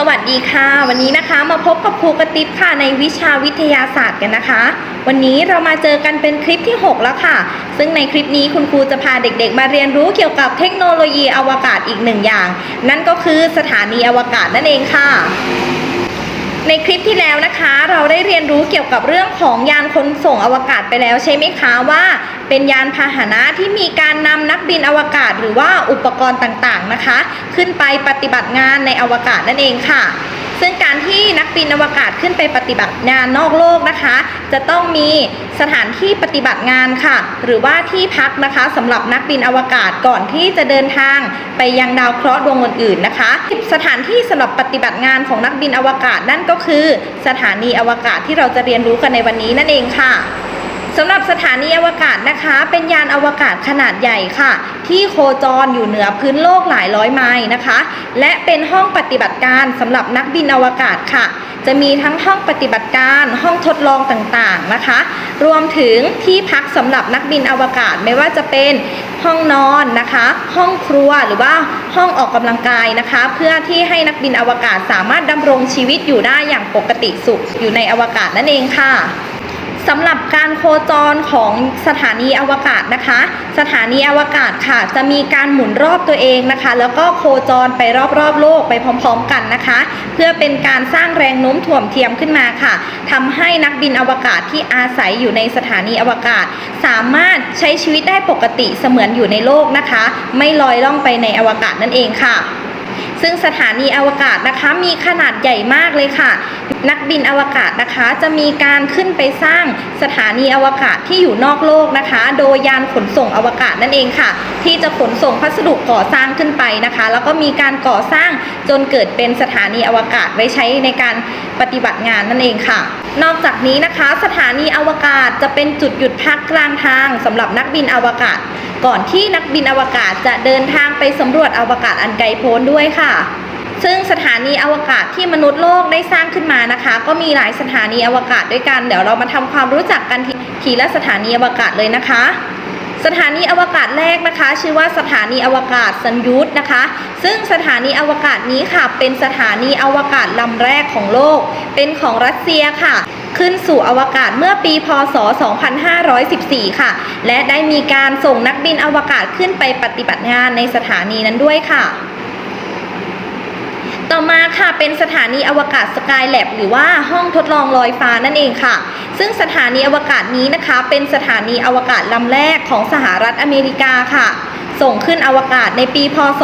สวัสดีค่ะ วันนี้นะคะมาพบกับครูกระติบค่ะในวิชาวิทยาศาสตร์กันนะคะ วันนี้เรามาเจอกันเป็นคลิปที่ 6 แล้วค่ะ ซึ่งในคลิปนี้คุณครูจะพาเด็กๆ มาเรียนรู้เกี่ยวกับเทคโนโลยีอวกาศอีกหนึ่งอย่าง นั่นก็คือสถานีอวกาศนั่นเองค่ะ ในคลิปที่แล้วนะคะ เราได้เรียนรู้เกี่ยวกับเรื่องของยานขนส่งอวกาศไปแล้วใช่ไหมคะว่า เป็นยานพาหนะที่มีการนำนักบินอวกาศหรือว่าอุปกรณ์ต่างๆนะคะ ขึ้นไปปฏิบัติงานในอวกาศนั่นเองค่ะ ซึ่งการที่นักบินอวกาศขึ้นไปปฏิบัติงานนอกโลกนะคะ จะต้องมีสถานที่ปฏิบัติงานค่ะ หรือว่าที่พักนะคะสำหรับนักบินอวกาศก่อนที่จะเดินทางไปยังดาวเคราะห์ดวงอื่นๆนะคะ สถานที่สำหรับปฏิบัติงานของนักบินอวกาศนั่นก็คือ สถานีอวกาศที่เราจะเรียนรู้กันในวันนี้นั่นเองค่ะ สำหรับสถานีอวกาศนะคะ เป็นยานอวกาศขนาดใหญ่ค่ะ ที่โคจรอยู่เหนือพื้นโลกหลายร้อยไมล์นะคะ และเป็นห้องปฏิบัติการสำหรับนักบินอวกาศค่ะ จะมีทั้งห้องปฏิบัติการห้องทดลองต่างๆนะคะ รวมถึงที่พักสำหรับนักบินอวกาศไม่ว่าจะเป็นห้องนอนนะคะ ห้องครัวหรือว่าห้องออกกำลังกายนะคะ เพื่อที่ให้นักบินอวกาศสามารถดำรงชีวิตอยู่ได้อย่างปกติสุขอยู่ในอวกาศนั่นเองค่ะ สำหรับการโคจรของสถานีอวกาศนะคะ สถานีอวกาศค่ะ จะมีการหมุนรอบตัวเองนะคะ แล้วก็โคจรไปรอบๆ โลกไปพร้อมๆ กันนะคะ เพื่อเป็นการสร้างแรงโน้มถ่วงเทียมขึ้นมาค่ะทำให้นักบินอวกาศที่อาศัยอยู่ในสถานีอวกาศ สามารถใช้ชีวิตได้ปกติเสมือนอยู่ในโลกนะคะ ไม่ลอยล่องไปในอวกาศนั่นเองค่ะ ซึ่งสถานีอวกาศนะคะมีขนาดใหญ่มากเลยค่ะ นักบินอวกาศนะคะจะมีการขึ้นไปสร้างสถานีอวกาศที่อยู่นอกโลกนะคะ โดยยานขนส่งอวกาศนั่นเองค่ะ ที่จะขนส่งพัสดุก่อสร้างขึ้นไปนะคะ แล้วก็มีการก่อสร้างจนเกิดเป็นสถานีอวกาศไว้ใช้ในการปฏิบัติงานนั่นเองค่ะ นอกจากนี้นะคะสถานีอวกาศจะเป็นจุดหยุดพักกลางทางสำหรับนักบินอวกาศ ก่อนที่นักบินอวกาศจะเดินทางไปสำรวจอวกาศอันไกลโพ้นด้วยค่ะซึ่งสถานีอวกาศที่มนุษย์โลกได้สร้างขึ้นมานะคะ ก็มีหลายสถานีอวกาศด้วยกัน เดี๋ยวเรามาทำความรู้จักกันทีทีละสถานีอวกาศเลยนะคะสถานีอวกาศแรกนะคะ ชื่อว่าสถานีอวกาศสัญยุทธนะคะ ซึ่งสถานีอวกาศนี้ค่ะ เป็นสถานีอวกาศลำแรกของโลก เป็นของรัสเซียค่ะ ขึ้นสู่อวกาศเมื่อปีพศ 2514 ค่ะ และได้มีการส่งนักบินอวกาศขึ้นไปปฏิบัติงานในสถานีนั้นด้วยค่ะ ต่อมาค่ะเป็นสถานีอวกาศสกายแลบหรือว่าห้องทดลองลอยฟ้านั่นเองค่ะ ซึ่งสถานีอวกาศนี้นะคะ เป็นสถานีอวกาศลำแรกของสหรัฐอเมริกาค่ะ ส่งขึ้นอวกาศในปีพศ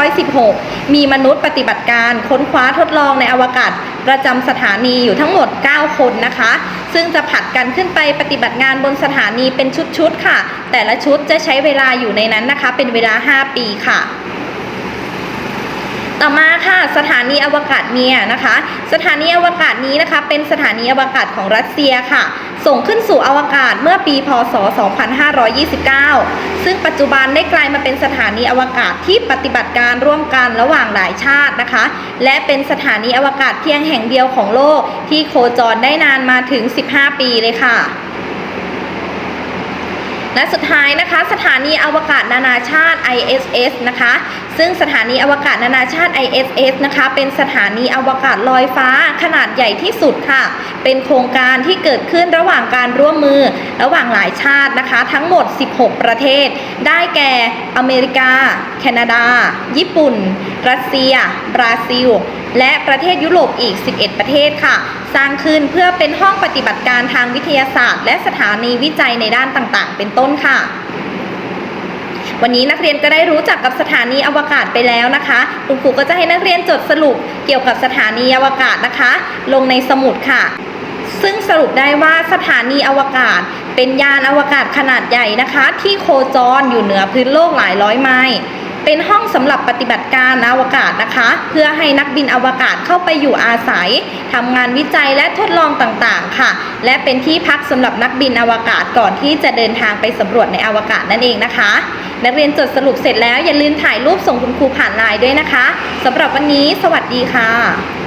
2516 มีมนุษย์ปฏิบัติการค้นคว้าทดลองในอวกาศประจำสถานีอยู่ทั้งหมด 9 คนนะคะ ซึ่งจะผลัดกันขึ้นไปปฏิบัติงานบนสถานีเป็นชุดๆค่ะ แต่ละชุดจะใช้เวลาอยู่ในนั้นนะคะ เป็นเวลา 5 ปีค่ะ ต่อมาค่ะสถานีอวกาศเมียนะคะ สถานีอวกาศนี้นะคะ เป็นสถานีอวกาศของรัสเซียค่ะ ส่งขึ้นสู่อวกาศเมื่อปี พศ 2529 ซึ่งปัจจุบันได้กลายมาเป็นสถานีอวกาศที่ปฏิบัติการร่วมกันระหว่างหลายชาตินะคะ และเป็นสถานีอวกาศเพียงแห่งเดียวของโลกที่โคจรได้นานมาถึง 15 ปีเลยค่ะ และสุดท้ายนะคะ สถานีอวกาศนานาชาติ ISS นะคะ ซึ่งสถานีอวกาศนานาชาติ ISS นะคะ เป็นสถานีอวกาศลอยฟ้าขนาดใหญ่ที่สุดค่ะ เป็นโครงการที่เกิดขึ้นระหว่างการร่วมมือระหว่างหลายชาตินะคะ ทั้งหมด 16 ประเทศ ได้แก่อเมริกา แคนาดา ญี่ปุ่น รัสเซีย บราซิล และประเทศยุโรปอีก 11 ประเทศค่ะสร้างขึ้นเพื่อเป็นห้องปฏิบัติการทางวิทยาศาสตร์ และสถานีวิจัยในด้านต่าง ๆ เป็นต้นต้นค่ะ วันนี้นักเรียนก็ได้รู้จักกับสถานีอวกาศไปแล้วนะคะ คุณครูก็จะให้นักเรียนจดสรุปเกี่ยวกับสถานีอวกาศนะคะ ลงในสมุดค่ะ ซึ่งสรุปได้ว่าสถานีอวกาศเป็นยานอวกาศขนาดใหญ่นะคะ ที่โคจรอยู่เหนือพื้นโลกหลายร้อยไมล์ เป็นห้องสำหรับปฏิบัติการอวกาศนะคะ เพื่อให้นักบินอวกาศเข้าไปอยู่อาศัยทำงานวิจัยและทดลองต่างๆ ค่ะ และเป็นที่พักสำหรับนักบินอวกาศก่อนที่จะเดินทางไปสำรวจในอวกาศนั่นเองนะคะ นักเรียนจดสรุปเสร็จแล้วอย่าลืมถ่ายรูปส่งคุณครูผ่านไลน์ด้วยนะคะสำหรับวันนี้ สวัสดีค่ะ